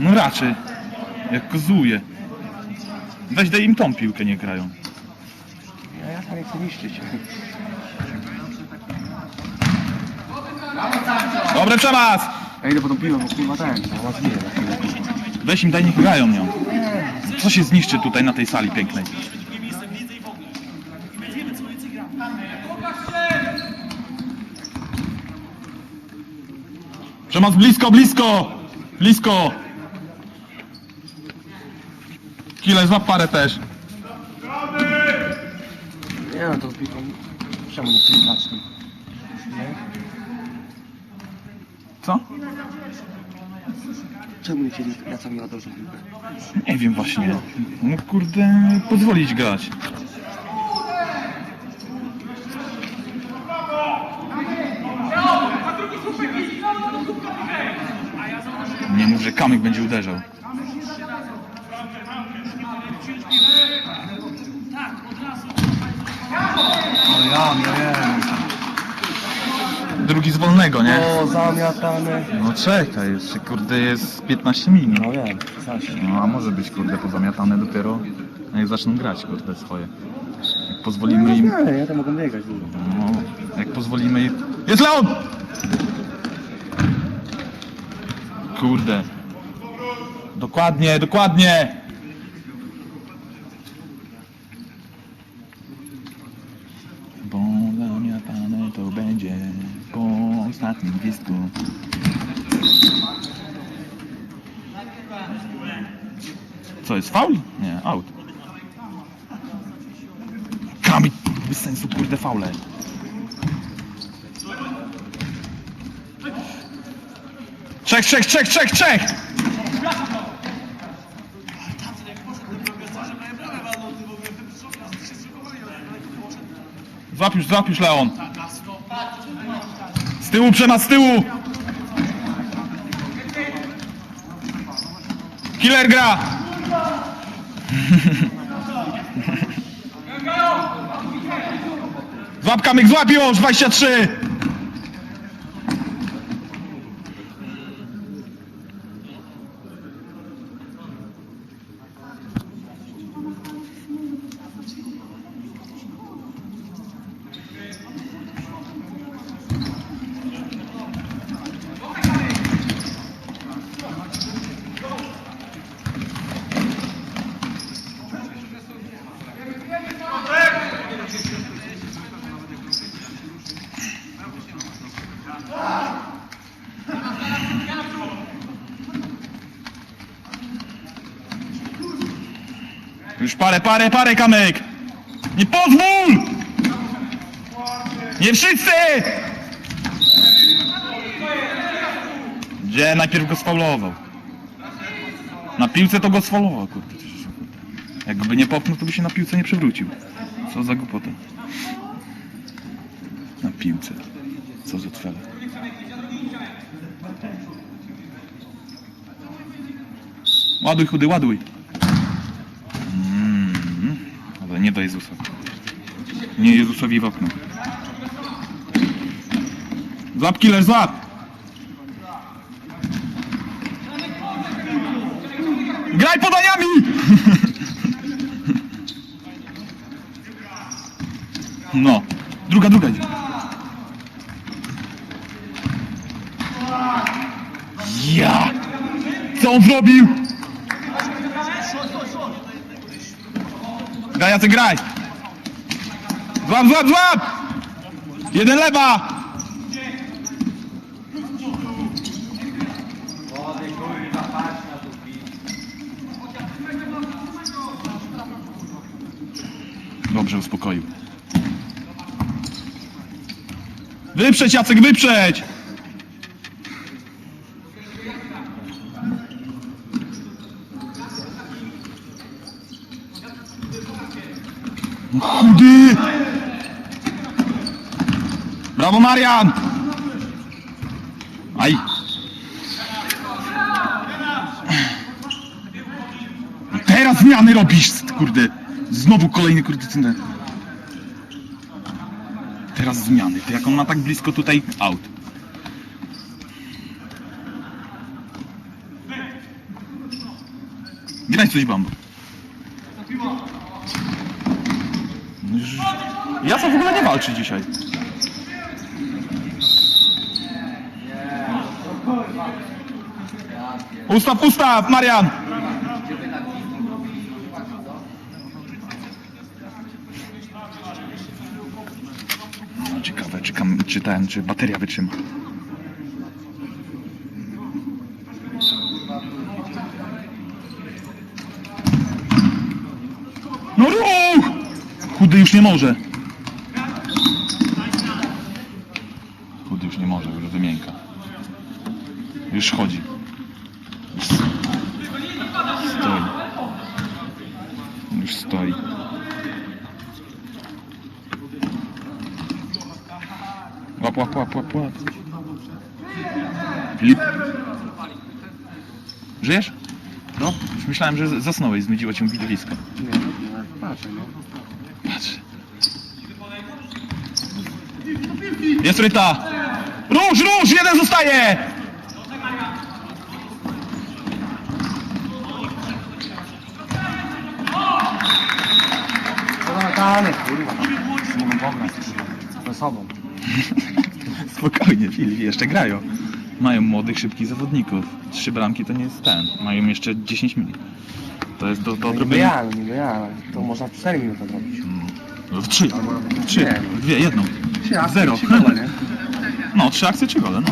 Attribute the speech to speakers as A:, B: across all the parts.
A: No raczej. Jak kozuje. Weź daj im tą piłkę, nie grają.
B: Ja, ja nie chcę niszczyć.
A: Dobry przemaz!
B: Ja idę po tą piłę, bo kurwa ten, was nie na chwilę.
A: Weź im daj, niech grają nią. Co się zniszczy tutaj na tej sali pięknej? Przemoc blisko, blisko! Blisko! Kile, złap parę też.
B: Nie no, to piłką... Czemu nie? Nie?
A: Co?
B: Czemu nie chcieli dobrą piłkę?
A: Nie wiem właśnie. No kurde, pozwolić grać. Nie mów, że kamyk będzie uderzał.
B: No ja wiem.
A: Drugi z wolnego, nie?
B: O, zamiatane.
A: No czekaj, jeszcze kurde jest 15 minut.
B: No wiem.
A: No a może być kurde pozamiatane dopiero jak zaczną grać kurde swoje. Jak pozwolimy im...
B: Nie, ja to mogę biegać dużo.
A: No, jak pozwolimy im... Jest Leon! Kurde. Dokładnie, dokładnie! Bo zamiatane to będzie po ostatnim gwizdku. Co jest, faul? Nie, out. Kamik, bez sensu, kurde, faule. Trzech, trzech, trzech! Złap już, złap już, Leon. Z tyłu, przemas, z tyłu! Killer gra! Złap kamyk, złap już! 23! Już parę, parę, parę kamyk! Nie pozwól! Nie wszyscy! Gdzie najpierw go sfaulował? Na piłce to go sfaulował, kurde. Jakby nie popchnął, to by się na piłce nie przewrócił. Co za głupota. Na piłce. Co za twele. Ładuj chudy, ładuj. Ale nie do Jezusa. Nie Jezusowi w okno. Złap killer, złap! Graj podaniami! No, druga, druga idzie. Ja! Co on zrobił? Graj, Jacek, graj! Złap, złap, złap! Jeden lewa! Dobrze, uspokoił. Wyprzeć, Jacek, wyprzeć! Chudy! Brawo, Marian! Aj! No Teraz zmiany robisz, kurde! Znowu kolejny kurde. Teraz zmiany. Jak on ma tak blisko tutaj out. Graj coś bambo. No już- Ja to w ogóle nie walczy dzisiaj. Ustaw, ustaw, Marian! No, ciekawe, czy, kam- czy ten, czy bateria wytrzyma. No ruch! Chudy już nie może. Chudy już nie może, już wymienka. Już chodzi. Już stoi. Już stoi. Łap, łap, łap, łap, łap. Filip? Żyjesz?
B: No.
A: Już myślałem, że zasnąłeś, znudziło cię widowisko.
B: Nie, nie, patrzę, no.
A: Patrz. Jest ryta! Róż, róż! Jeden zostaje!
B: Kurwa. Nie mogą pograć. Ze sobą.
A: Spokojnie, Filip, jeszcze grają. Mają młodych, szybkich zawodników. Trzy bramki to nie jest ten. Mają jeszcze 10 minut. To jest do, do
B: No
A: odrobienia.
B: ja, no ja, to można w 4 minuty zrobić.
A: Mm. No, w trzy.
B: Nawet
A: Trzy.
B: nie.
A: Dwie, jedną. Zero.
B: gole, nie?
A: No, trzy akcje, trzy gole, no.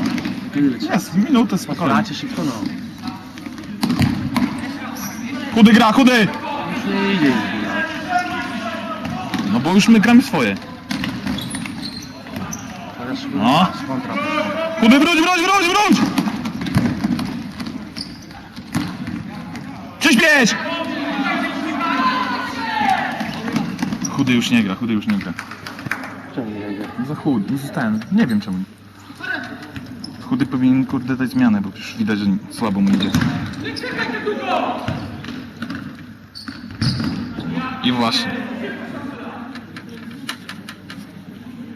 A: Jest, w minutę spokojnie.
B: Macie szybko, no.
A: Chudy gra, chudy!
B: Już nie idzie nic, kurwa.
A: No bo już my gramy swoje.
B: Teraz szybko.
A: No.
B: Kontra.
A: Chudy, wróć, wróć, wróć, wróć! Przyśpieć! Chudy już nie gra, chudy już nie gra.
B: Czemu nie idzie?
A: Za chudy, no ten, nie wiem czemu. Chudy powinien kurde dać zmianę, bo już widać, że słabo mu idzie. I właśnie.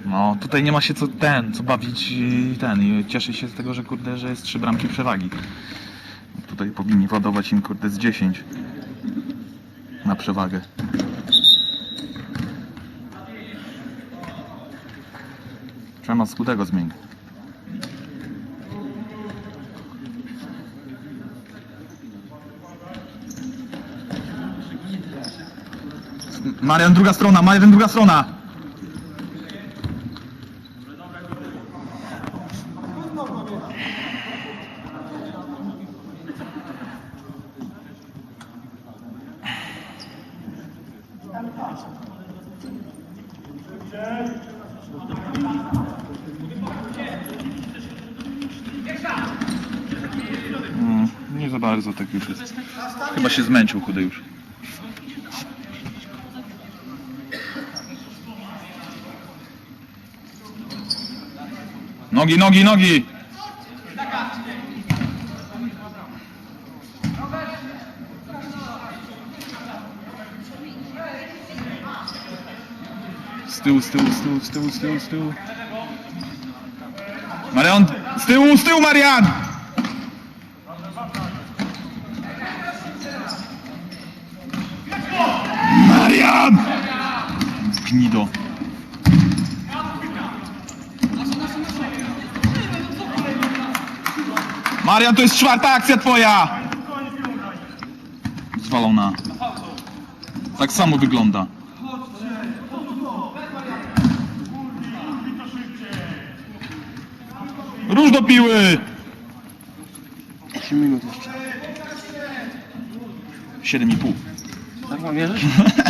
A: No, tutaj nie ma się co ten, co bawić i ten i cieszę się z tego, że kurde, że jest trzy bramki przewagi. Tutaj powinni ładować im kurde z 10 na przewagę. Trzeba skutego zmienić. Marian, druga strona, Marian, druga strona! Nie za bardzo tak już jest. Chyba się zmęczył chudy już. Nogi, nogi, nogi! Z tyłu, z tyłu, z tyłu, z tyłu, z tyłu, z tyłu. Marian, z tyłu, z tyłu, Marian! Gnido. Marian, to jest czwarta akcja twoja! Zwalona. Tak samo wygląda. Róż do piły!
B: 3 minut jeszcze.
A: 7,5.
B: Tak mam wierzysz?